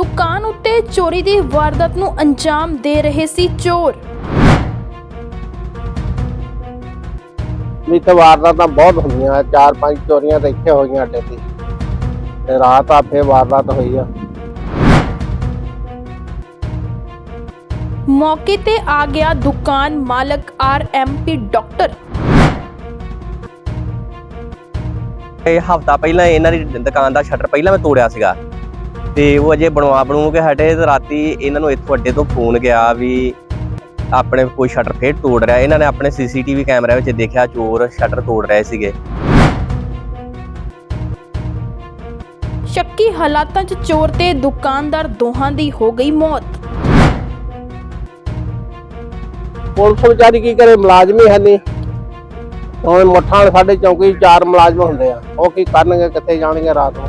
ਦੁਕਾਨ ਉੱਤੇ ਚੋਰੀ ਦੀ ਵਾਰਦਾਤ ਨੂੰ ਅੰਜਾਮ ਦੇ ਰਹੇ ਸੀ ਚੋਰ। ਵੀ ਇੱਥੇ ਵਾਰਦਾਤਾਂ ਬਹੁਤ ਹੁੰਦੀਆਂ ਚਾਰ ਪੰਜ ਚੋਰੀਆਂ ਤਾਂ ਇੱਥੇ ਹੋਈਆਂ ਅੱਡੇ ਤੇ। ਤੇ ਰਾਤ ਆ ਫੇਰ ਵਾਰਦਾਤ ਹੋਈ ਆ। ਮੌਕੇ ਤੇ ਆ ਗਿਆ ਦੁਕਾਨ ਮਾਲਕ ਆਰਐਮਪੀ ਡਾਕਟਰ। ਇਹ ਹਫਤਾ ਪਹਿਲਾਂ ਇਹਨਾਂ ਦੀ ਦੁਕਾਨ ਦਾ ਸ਼ਟਰ ਪਹਿਲਾਂ ਮੈਂ ਤੋੜਿਆ ਸੀਗਾ। ਤੇ ਉਹ ਅਜੇ ਬਣਵਾ ਬਣੂ ਕੇ ਹਟੇ ਤੇ ਰਾਤੀ ਇਹਨਾਂ ਨੂੰ ਇੱਥੋਂ ਅੱਡੇ ਤੋਂ ਫੋਨ ਗਿਆ ਵੀ ਆਪਣੇ ਕੋਈ ਸ਼ਟਰ ਫੇਰ ਤੋੜ ਰਿਹਾ। ਇਹਨਾਂ ਨੇ ਆਪਣੇ ਸੀਸੀਟੀਵੀ ਕੈਮਰੇ ਵਿੱਚ ਦੇਖਿਆ ਚੋਰ ਸ਼ਟਰ ਤੋੜ ਰਹੇ ਸੀਗੇ। ਸ਼ੱਕੀ ਹਾਲਾਤਾਂ 'ਚ ਚੋਰ ਤੇ ਦੁਕਾਨਦਾਰ ਦੋਹਾਂ ਦੀ ਹੋ ਗਈ ਮੌਤ। ਪੁਲਿਸ ਵਿਚਾਰੀ ਕੀ ਕਰੇ ਮੁਲਾਜ਼ਮ ਹੀ ਹੈ ਨਹੀਂ। ਹੁਣ ਮੁੱਠਾਂ ਸਾਡੇ ਚੌਂਕੀ 'ਚ ਚਾਰ ਮੁਲਾਜ਼ਮ ਹੁੰਦੇ ਆ। ਉਹ ਕੀ ਕਰਨਗੇ ਕਿੱਥੇ ਜਾਣਗੇ ਰਾਤ ਨੂੰ?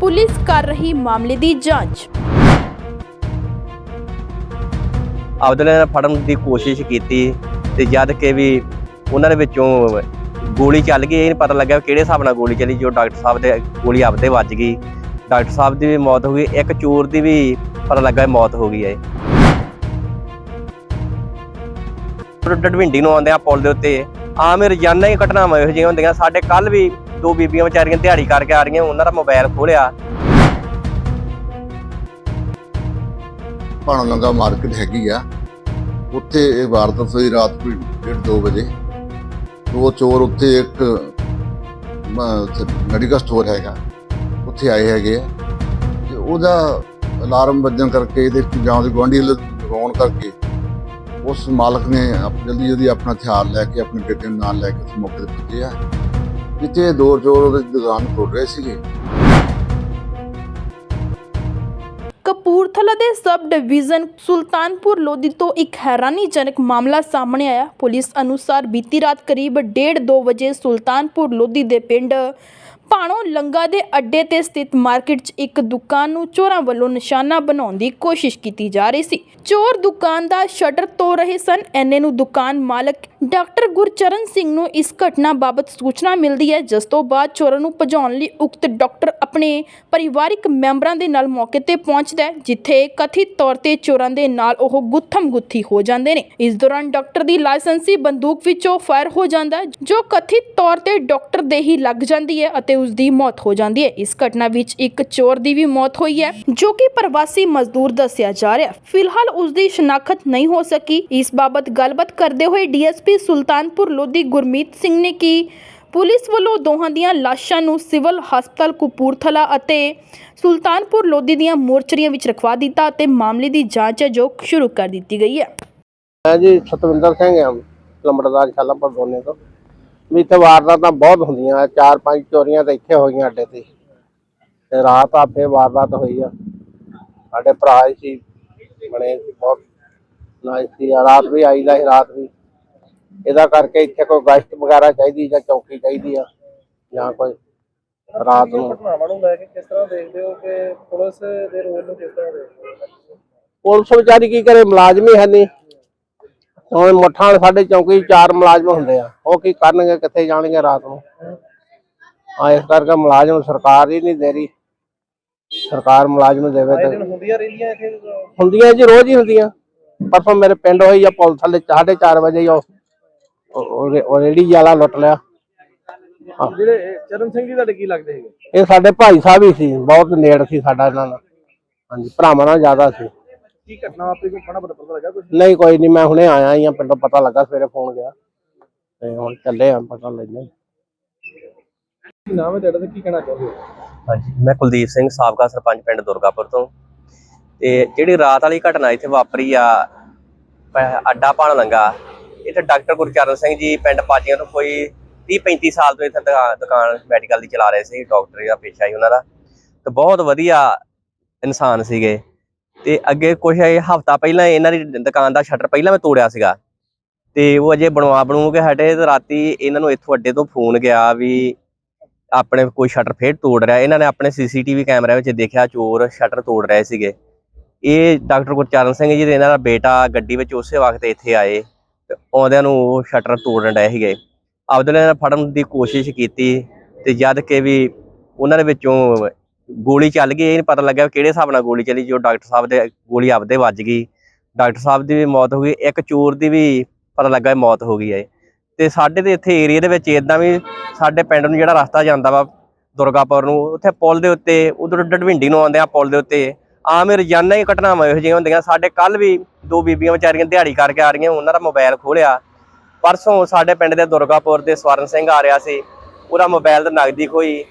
ਪੁਲਿਸ ਕਰ ਰਹੀ ਮਾਮਲੇ ਦੀ ਜਾਂਚ। ਆਪਦੇ ਨਾਲ ਫੜਨ ਦੀ ਕੋਸ਼ਿਸ਼ ਕੀਤੀ ਤੇ ਜਦ ਕਿ ਵੀ ਉਹਨਾਂ ਦੇ ਵਿੱਚੋਂ ਗੋਲੀ ਚੱਲ ਗਈ, ਇਹ ਨੀ ਪਤਾ ਲੱਗਿਆ ਕਿਹੜੇ ਹਿਸਾਬ ਨਾਲ ਗੋਲੀ ਚੱਲੀ, ਜੋ ਡਾਕਟਰ ਸਾਹਿਬ ਦੇ ਗੋਲੀ ਆਪਦੇ ਵੱਜ ਗਈ। ਡਾਕਟਰ ਸਾਹਿਬ ਦੀ ਵੀ ਮੌਤ ਹੋ ਗਈ, ਇੱਕ ਚੋਰ ਦੀ ਵੀ ਪਤਾ ਲੱਗਾ ਮੌਤ ਹੋ ਗਈ ਹੈ। ਡਡਵਿੰਡੀ ਨੂੰ ਆਉਂਦੇ ਆ ਪੁਲ ਦੇ ਉੱਤੇ ਆਮ ਹੀ ਰੋਜ਼ਾਨਾ ਹੀ ਘਟਨਾਵਾਂ ਇਹੋ ਜਿਹੀਆਂ ਹੁੰਦੀਆਂ, ਸਾਡੇ ਕੱਲ ਵੀ ਦੋ ਬੀਬੀਆਂ ਵਿਚਾਰੀਆਂ ਦਿਹਾੜੀ ਕਰਕੇ ਆ ਰਹੀਆਂ, ਉਹਨਾਂ ਦਾ ਮੋਬਾਈਲ ਖੋਲਿਆ। ਭਾਣਾ ਲੰਗਾ ਮਾਰਕੀਟ ਹੈਗੀ ਆ। ਉੱਥੇ ਇਹ ਵਾਰਦਾਤ ਹੋਈ ਰਾਤ ਕੋਈ 1:30 ਵਜੇ। ਦੋ ਚੋਰ ਉੱਥੇ ਇੱਕ ਮੈਡੀਕਲ ਸਟੋਰ ਹੈਗਾ। ਉੱਥੇ ਆਏ ਹੈਗੇ ਆ। ਤੇ ਉਹਦਾ ਅਲਾਰਮ ਵੱਜਣ ਕਰਕੇ ਇਹਦੇ ਜਾਂ ਦੇ ਗੁਆਂਢੀ ਲਗਾਉਣ ਕਰਕੇ ਉਸ ਮਾਲਕ ਨੇ ਜਲਦੀ ਜਲਦੀ ਆਪਣਾ ਹਥਿਆਰ ਲੈ ਕੇ ਆਪਣੇ ਬੇਟੇ ਨੂੰ ਨਾਲ ਲੈ ਕੇ ਉਸ ਮੌਕੇ ਤੇ ਪੁੱਜੇ ਆ। ਜਿੱਥੇ ਦੋ ਚੋਰ ਉਹਦੀ ਦੁਕਾਨ ਤੋੜ ਰਹੇ ਸੀਗੇ। ਕਪੂਰਥਲਾ ਦੇ ਸਬ ਡਿਵੀਜ਼ਨ ਸੁਲਤਾਨਪੁਰ ਲੋਧੀ ਤੋਂ ਇੱਕ ਹੈਰਾਨੀਜਨਕ ਮਾਮਲਾ ਸਾਹਮਣੇ ਆਇਆ। ਪੁਲਿਸ ਅਨੁਸਾਰ ਬੀਤੀ ਰਾਤ ਕਰੀਬ 1:30 ਵਜੇ ਸੁਲਤਾਨਪੁਰ ਲੋਧੀ ਦੇ ਪਿੰਡ ਭਾਣੋ ਲੰਗਾ ਦੇ ਅੱਡੇ ਤੇ ਸਥਿਤ ਮਾਰਕੀਟ 'ਚ ਇੱਕ ਦੁਕਾਨ ਨੂੰ ਚੋਰਾਂ ਵੱਲੋਂ ਨਿਸ਼ਾਨਾ ਬਣਾਉਣ ਦੀ ਕੋਸ਼ਿਸ਼ ਕੀਤੀ ਜਾ ਰਹੀ ਸੀ। ਚੋਰ ਦੁਕਾਨ ਦਾ ਸ਼ਟਰ ਤੋੜ ਰਹੇ ਸਨ। ਐਨੇ ਨੂੰ ਦੁਕਾਨ ਮਾਲਕ ਡਾਕਟਰ ਗੁਰਚਰਨ ਸਿੰਘ ਨੂੰ ਇਸ ਘਟਨਾ ਬਾਬਤ ਸੂਚਨਾ ਮਿਲਦੀ ਹੈ। ਜਿਸ ਤੋਂ ਬਾਅਦ ਚੋਰਾਂ ਨੂੰ ਭਜਾਉਣ ਲਈ ਉਕਤ ਡਾਕਟਰ ਆਪਣੇ ਪਰਿਵਾਰਿਕ ਮੈਂਬਰਾਂ ਦੇ ਨਾਲ ਮੌਕੇ ਤੇ ਪਹੁੰਚਦਾ ਹੈ, ਜਿੱਥੇ ਕਥਿਤ ਤੌਰ ਤੇ ਚੋਰਾਂ ਦੇ ਨਾਲ ਉਹ ਗੁੱਥਮ ਗੁੱਥੀ ਹੋ ਜਾਂਦੇ ਨੇ। ਇਸ ਦੌਰਾਨ ਡਾਕਟਰ ਦੀ ਲਾਇਸੈਂਸੀ ਬੰਦੂਕ ਵਿੱਚੋਂ ਫਾਇਰ ਹੋ ਜਾਂਦਾ ਹੈ, ਜੋ ਕਥਿਤ ਤੌਰ ਤੇ ਡਾਕਟਰ ਦੇ ਹੀ ਲੱਗ ਜਾਂਦੀ ਹੈ ਅਤੇ ਉਸ ਦੀ ਮੌਤ ਹੋ ਜਾਂਦੀ ਹੈ। ਇਸ ਘਟਨਾ ਵਿੱਚ ਇੱਕ ਚੋਰ ਦੀ ਵੀ ਮੌਤ ਹੋਈ ਹੈ, ਜੋ ਕਿ ਪ੍ਰਵਾਸੀ ਮਜ਼ਦੂਰ ਦੱਸਿਆ ਜਾ ਰਿਹਾ ਫਿਲਹਾਲ ਉਸ ਦੀ ਸ਼ਨਾਖਤ ਨਹੀਂ ਹੋ ਸਕੀ। ਇਸ ਬਾਬਤ ਗੱਲਬਾਤ ਕਰਦੇ ਹੋਏ ਡੀਐਸਪੀ ਸੁਲਤਾਨਪੁਰ ਲੋਧੀ ਗੁਰਮੀਤ ਸਿੰਘ ਨੇ ਕਿ ਪੁਲਿਸ ਵੱਲੋਂ ਦੋਹਾਂ ਦੀਆਂ ਲਾਸ਼ਾਂ ਨੂੰ ਸਿਵਲ ਹਸਪਤਾਲ ਕਪੂਰਥਲਾ ਅਤੇ ਸੁਲਤਾਨਪੁਰ ਲੋਧੀ ਦੀਆਂ ਮੋਰਚਰੀਆਂ ਵਿੱਚ ਰਖਵਾ ਦਿੱਤਾ ਅਤੇ ਮਾਮਲੇ ਦੀ ਜਾਂਚ ਹੈ, ਜੋ ਸ਼ੁਰੂ ਕਰ ਦਿੱਤੀ ਗਈ ਹੈ। ਮੈਂ ਜੀ ਸਤਵਿੰਦਰ ਸਿੰਘ ਆ ਲੰਬੜਦਾਰ ਸ਼ਾਲਾਪੁਰ ਦੋਨੇ ਤੋਂ। ਵੀ ਇੱਥੇ ਵਾਰਦਾਤਾਂ ਬਹੁਤ ਹੁੰਦੀਆਂ ਚਾਰ ਪੰਜ ਚੋਰੀਆਂ ਤਾਂ ਇੱਥੇ ਹੋਈਆਂ ਅੱਡੇ ਤੇ। ਤੇ ਰਾਤ ਆ ਵਾਰਦਾਤ ਹੋਈ ਆ। ਸਾਡੇ ਭਰਾ ਸੀ ਬਣੇ ਸੀ ਬਹੁਤ ਨਾਈਸ ਸੀ ਰਾਤ ਵੀ ਆਈਦਾ ਸੀ ਰਾਤ ਵੀ। ਇਹਦਾ ਕਰਕੇ ਇੱਥੇ ਕੋਈ ਗਸ਼ਤ ਵਗੈਰਾ ਚਾਹੀਦੀ ਜਾਂ ਚੌਕੀ ਚਾਹੀਦੀ ਆ ਜਾਂ ਕੋਈ ਰਾਤ ਨੂੰ। ਘਟਨਾਵਾਂ ਨੂੰ ਲੈ ਕੇ ਕਿਸ ਤਰ੍ਹਾਂ ਦੇਖਦੇ ਹੋ ਕਿ ਪੁਲਿਸ ਦੇ ਰੋਲ ਨੂੰ ਕਿਸ ਤਰ੍ਹਾਂ ਦੇਖਦੇ ਹੋ? ਪੁਲਿਸ ਵਿਚਾਰੀ ਕੀ ਕਰੇ ਮੁਲਾਜ਼ਮ ਹੀ ਹੈ ਨਹੀਂ ਹੁਣ ਮੁੱਠਾਂ ਸਾਡੇ ਚੌਂਕੀ ਚਾਰ ਮੁਲਾਜ਼ਮ ਹੁੰਦੇ ਆ। ਉਹ ਕੀ ਕਰਨਗੇ ਕਿੱਥੇ ਜਾਣਗੇ ਰਾਤ ਨੂੰ? ਆ ਇਸ ਕਰਕੇ ਮੁਲਾਜ਼ਮ ਸਰਕਾਰ ਹੀ ਨਹੀਂ ਦੇ ਰਹੀ। ਸਰਕਾਰ ਮੁਲਾਜ਼ਮ ਦੇਵੇ ਤੇ ਹੁੰਦੀਆਂ ਰਹਿੰਦੀਆਂ ਇੱਥੇ ਹੁੰਦੀਆਂ ਜੀ ਰੋਜ਼ ਹੀ ਹੁੰਦੀਆਂ। ਪਰਸੋਂ ਮੇਰੇ ਪਿੰਡ ਹੋਈ ਆ ਪੁਲਿਸ ਵਾਲੇ 4:30 ਵਜੇ ਹੀ ਉਹ ਰੇੜੀ ਵਾਲਾ ਲੁੱਟ ਲਿਆ। ਜਿਹੜੇ ਚਰਨ ਸਿੰਘ ਜੀ ਤੁਹਾਡੇ ਕੀ ਲੱਗਦੇ ਹੈਗੇ? ਇਹ ਸਾਡੇ ਭਾਈ ਸਾਹਿਬ ਹੀ ਸੀ ਬਹੁਤ ਨੇੜ ਸੀ ਸਾਡਾ ਇਹਨਾਂ ਨਾਲ। ਹਾਂਜੀ ਭਰਾਵਾਂ ਨਾਲ ਜ਼ਿਆਦਾ ਸੀ। ਕੀ ਘਟਨਾ ਆਪੇ ਕੋਈ ਫਣਾ ਪਤਾ ਲੱਗਾ ਕੁਝ ਨਹੀਂ ਕੋਈ ਨਹੀਂ ਮੈਂ ਹੁਣੇ ਆਇਆ ਹੀ ਆ ਪਿੰਡੋਂ ਪਤਾ ਲੱਗਾ ਸਵੇਰੇ ਫੋਨ ਗਿਆ। ਤੇ ਹੁਣ ਚੱਲੇ ਆ ਪਤਾ ਲੈਣੇ ਨਾਮ ਹੈ ਤੁਹਾਡਾ ਤੇ ਕੀ ਕਹਿਣਾ ਚਾਹੁੰਦੇ ਹੋ ਹਾਂਜੀ ਮੈਂ ਕੁਲਦੀਪ ਸਿੰਘ ਸਾਬਕਾ ਸਰਪੰਚ ਪਿੰਡ ਦੁਰਗਾਪੁਰ ਤੋਂ। ਤੇ ਜਿਹੜੀ ਰਾਤ ਵਾਲੀ ਘਟਨਾ ਇੱਥੇ ਵਾਪਰੀ ਆ ਅੱਡਾ ਪਾਣ ਲੰਗਾ ਇੱਥੇ ਡਾਕਟਰ ਗੁਰਚਰਨ ਸਿੰਘ ਜੀ ਪਿੰਡ ਪਾਜੀਆਂ ਤੋਂ ਕੋਈ 30 35 ਸਾਲ ਤੋਂ ਇੱਥੇ ਦੁਕਾ- ਦੁਕਾਨ ਮੈਡੀਕਲ ਦੀ ਚਲਾ ਰਹੇ ਸੀ ਡਾਕਟਰੀ ਦਾ ਪੇਸ਼ਾ ਸੀ ਉਹਨਾਂ ਦਾ। ਤੇ ਬਹੁਤ ਵਧੀਆ ਇਨਸਾਨ ਸੀਗੇ। ਤੇ ਅੱਗੇ ਕੁਝ ਹਫਤਾ ਪਹਿਲਾਂ ਇਹਨਾਂ ਦੀ ਦੁਕਾਨ ਦਾ ਸ਼ਟਰ ਪਹਿਲਾਂ ਮੈਂ ਤੋੜਿਆ ਸੀਗਾ। ਤੇ ਉਹ ਅਜੇ ਬਣਵਾ ਬਣੂ ਕੇ ਹਟੇ ਤੇ ਰਾਤੀ ਇਹਨਾਂ ਨੂੰ ਇੱਥੋਂ ਅੱਡੇ ਤੋਂ ਫੋਨ ਗਿਆ ਵੀ ਆਪਣੇ ਕੋਈ ਸ਼ਟਰ ਫੇਰ ਤੋੜ ਰਿਹਾ। ਇਹਨਾਂ ਨੇ ਆਪਣੇ ਸੀਸੀਟੀਵੀ ਕੈਮਰੇ ਵਿੱਚ ਦੇਖਿਆ ਚੋਰ ਸ਼ਟਰ ਤੋੜ ਰਹੇ ਸੀਗੇ। ਇਹ ਡਾਕਟਰ ਗੁਰਚਰਨ ਸਿੰਘ ਜੀ ਦੇ ਇਹਨਾਂ ਦਾ ਬੇਟਾ ਗੱਡੀ ਵਿੱਚ ਉਸੇ ਵਕਤ ਇੱਥੇ ਆਏ ਤੇ ਆਉਂਦਿਆਂ ਨੂੰ ਉਹ ਸ਼ਟਰ ਤੋੜਨ ਡਏ ਸੀਗੇ। ਆਪਦੇ ਨੇ ਫੜਨ ਦੀ ਕੋਸ਼ਿਸ਼ ਕੀਤੀ ਤੇ ਜਦ ਕਿ ਵੀ ਉਹਨਾਂ ਦੇ ਵਿੱਚੋਂ ਗੋਲੀ ਚੱਲ ਗਈ, ਇਹ ਨਹੀਂ ਪਤਾ ਲੱਗਿਆ ਕਿਹੜੇ ਹਿਸਾਬ ਨਾਲ ਗੋਲੀ ਚੱਲੀ ਜੋ ਡਾਕਟਰ ਸਾਹਿਬ ਦੇ ਗੋਲੀ ਆਪਦੇ ਵੱਜ ਗਈ। ਡਾਕਟਰ ਸਾਹਿਬ ਦੀ ਵੀ ਮੌਤ ਹੋ ਗਈ, ਇੱਕ ਚੋਰ ਦੀ ਵੀ ਪਤਾ ਲੱਗਾ ਮੌਤ ਹੋ ਗਈ ਹੈ। ਤੇ ਸਾਡੇ ਦੇ ਇੱਥੇ ਏਰੀਆ ਦੇ ਵਿੱਚ ਇਦਾਂ ਵੀ ਸਾਡੇ ਪਿੰਡ ਨੂੰ ਜਿਹੜਾ ਰਸਤਾ ਜਾਂਦਾ ਵਾ, ਦੁਰਗਾਪੁਰ ਨੂੰ, ਉੱਥੇ ਪੁਲ ਦੇ ਉੱਤੇ, ਉਧਰ ਡਡਵਿੰਡੀ ਨੂੰ ਆਉਂਦੇ ਆ ਪੁਲ ਦੇ ਉੱਤੇ। ਆਮ ਹੀ ਰੋਜ਼ਾਨਾ ਹੀ ਘਟਨਾਵਾਂ ਇਹੋ ਜਿਹੀਆਂ ਹੁੰਦੀਆਂ। ਸਾਡੇ ਕੱਲ ਵੀ ਦੋ ਬੀਬੀਆਂ ਵਿਚਾਰੀਆਂ ਦਿਹਾੜੀ ਕਰਕੇ ਆ ਰਹੀਆਂ, ਉਹਨਾਂ ਦਾ ਮੋਬਾਈਲ ਖੋਲਿਆ ਪਰਸੋਂ ਸਾਡੇ ਪਿੰਡ ਦੇ ਦੁਰਗਾਪੁਰ ਦੇ ਸਵਰਨ ਸਿੰਘ ਆ ਰਿਹਾ ਸੀ। ਉਹਦਾ ਮੋਬਾਈਲ ਤੇ ਨਗਦੀ ਖੋਈ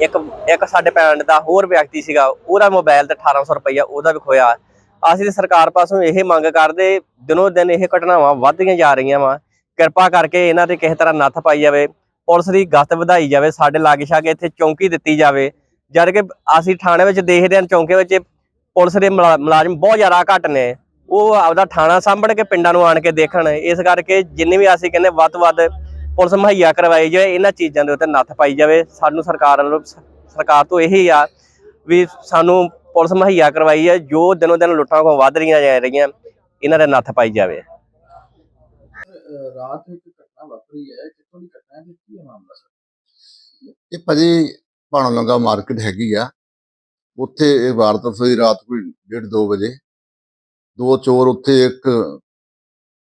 ਇੱਕ ਇੱਕ ਸਾਡੇ ਪਿੰਡ ਦਾ ਹੋਰ ਵਿਅਕਤੀ ਸੀਗਾ, ਉਹਦਾ ਮੋਬਾਈਲ ਤੇ 1800 ਰੁਪਈਆ ਉਹਦਾ ਵੀ ਖੋਇਆ। ਅਸੀਂ ਤੇ ਸਰਕਾਰ ਪਾਸੋਂ ਇਹ ਮੰਗ ਕਰਦੇ, ਦਿਨੋ ਦਿਨ ਇਹ ਘਟਨਾਵਾਂ ਵੱਧਦੀਆਂ ਜਾ ਰਹੀਆਂ ਵਾ। ਕਿਰਪਾ ਕਰਕੇ ਇਹਨਾਂ ਤੇ ਕਿਸੇ ਤਰ੍ਹਾਂ ਨੱਥ ਪਾਈ ਜਾਵੇ, ਪੁਲਿਸ ਦੀ ਗਸ਼ਤ ਵਧਾਈ ਜਾਵੇ, ਸਾਡੇ ਲਾਗੇ ਛਾਗੇ ਇੱਥੇ ਚੌਂਕੀ ਦਿੱਤੀ ਜਾਵੇ। ਜਦ ਕਿ ਅਸੀਂ ਥਾਣੇ ਵਿੱਚ ਦੇਖਦੇ ਹਾਂ, ਚੌਂਕੇ ਵਿੱਚ ਪੁਲਿਸ ਦੇ ਮੁਲਾ- ਮੁਲਾਜ਼ਮ ਬਹੁਤ ਜ਼ਿਆਦਾ ਘੱਟ ਨੇ। ਉਹ ਆਪਦਾ ਥਾਣਾ ਸਾਂਭਣ ਕੇ ਪਿੰਡਾਂ ਨੂੰ ਆਣ ਕੇ ਦੇਖਣ। ਇਸ ਕਰਕੇ ਜਿੰਨੇ ਵੀ ਅਸੀਂ ਕਹਿੰਦੇ ਵੱਧ ਤੋਂ ਵੱਧ ਪੁਲਿਸ ਮੁਹੱਈਆ ਕਰਵਾਈ ਜਾਵੇ ਇਹਨਾਂ ਚੀਜ਼ਾਂ ਦੇ ਉੱਤੇ ਨੱਥ ਪਾਈ ਜਾਵੇ। ਸਾਨੂੰ ਸਰਕਾਰ ਵੱਲੋਂ ਸਰਕਾਰ ਤੋਂ ਇਹੀ ਆ ਵੀ ਸਾਨੂੰ ਪੁਲਿਸ ਮੁਹੱਈਆ ਕਰਵਾਈ ਹੈ ਜੋ ਦਿਨੋਂ ਦਿਨ ਲੁੱਟਾਂ ਕੋ ਵੱਧ ਰਹੀਆਂ ਜਾ ਰਹੀਆਂ ਇਹਨਾਂ ਦੇ ਨੱਥ ਪਾਈ ਜਾਵੇ। ਰਾਤ ਇੱਕ ਘਟਨਾ ਵਾਪਰੀ ਹੈ ਕਿੱਥੋਂ ਦੀ ਘਟਨਾ ਹੈ ਤੇ ਕੀ ਹੈ ਮਾਮਲਾ ਸਰ? ਇਹ ਭਾਜੀ ਭਾਣੋ ਲੰਗਾ ਮਾਰਕੀਟ ਹੈਗੀ ਆ। ਉੱਥੇ ਇਹ ਵਾਰਦਾਤ ਹੋਈ ਰਾਤ ਕੋਈ 1:30 ਵਜੇ। ਦੋ ਚੋਰ ਉੱਥੇ ਇੱਕ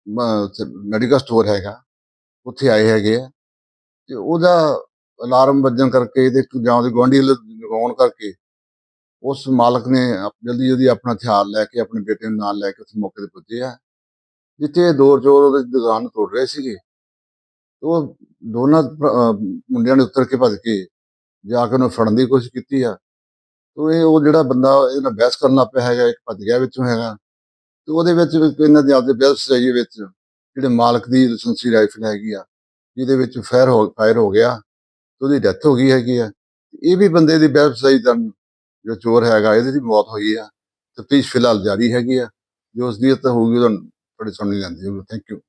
ਮੈਡੀਕਲ ਸਟੋਰ ਹੈਗਾ। ਉੱਥੇ ਆਏ ਹੈਗੇ ਆ। ਤੇ ਉਹਦਾ ਅਲਾਰਮ ਵੱਜਣ ਕਰਕੇ ਇਹਦੇ ਜਾਂ ਉਹਦੇ ਗੁਆਂਢੀ ਲਗਾਉਣ ਕਰਕੇ ਉਸ ਮਾਲਕ ਨੇ ਜਲਦੀ ਜਲਦੀ ਆਪਣਾ ਹਥਿਆਰ ਲੈ ਕੇ ਆਪਣੇ ਬੇਟੇ ਨੂੰ ਨਾਲ ਲੈ ਕੇ ਉਸ ਮੌਕੇ ਤੇ ਪੁੱਜੇ ਆ। ਜਿੱਥੇ ਇਹ ਦੋ ਚੋਰ ਉਹਦੇ ਦੁਕਾਨ ਤੋੜ ਰਹੇ ਸੀਗੇ। ਉਹ ਦੋਨਾਂ ਮੁੰਡਿਆਂ ਨੇ ਉੱਤਰ ਕੇ ਭੱਜ ਕੇ ਜਾ ਕੇ ਉਹਨੂੰ ਫੜਨ ਦੀ ਕੋਸ਼ਿਸ਼ ਕੀਤੀ ਆ। ਤੇ ਇਹ, ਉਹ ਜਿਹੜਾ ਬੰਦਾ ਇਹਦੇ ਬਹਿਸ ਕਰਨ ਲੱਗ ਪਿਆ ਹੈਗਾ, ਇੱਕ ਭੱਜ ਗਿਆ ਵਿੱਚੋਂ ਹੈਗਾ। ਤੇ ਉਹਦੇ ਵਿੱਚ ਇਹਨਾਂ ਦੇ ਆਪਦੇ ਬਹਿਸ ਸਜਾਈ ਵਿੱਚ ਜਿਹੜੇ ਮਾਲਕ ਦੀ ਲਾਇਸੈਂਸੀ ਰਾਈਫਲ ਹੈਗੀ ਆ ਜਿਹਦੇ ਵਿੱਚ ਫਾਇਰ ਹੋ ਫਾਇਰ ਹੋ ਗਿਆ, ਤੇ ਉਹਦੀ ਡੈਥ ਹੋ ਗਈ ਹੈਗੀ ਆ ਇਹ ਵੀ ਬੰਦੇ ਦੀ ਬਹਿਸ ਦਾ ਜੋ ਚੋਰ ਹੈਗਾ, ਇਹਦੀ ਦੀ ਮੌਤ ਹੋਈ ਆ, ਤਫਤੀਸ਼ ਫਿਲਹਾਲ ਜਾਰੀ ਹੈਗੀ ਆ, ਜੋ ਉਸ ਦੀ ਹੋਊਗੀ ਤੁਹਾਨੂੰ ਤੁਹਾਡੀ ਸੁਣਨੀ ਜਾਂਦੀ ਹੋਊਗੀ ਥੈਂਕ ਯੂ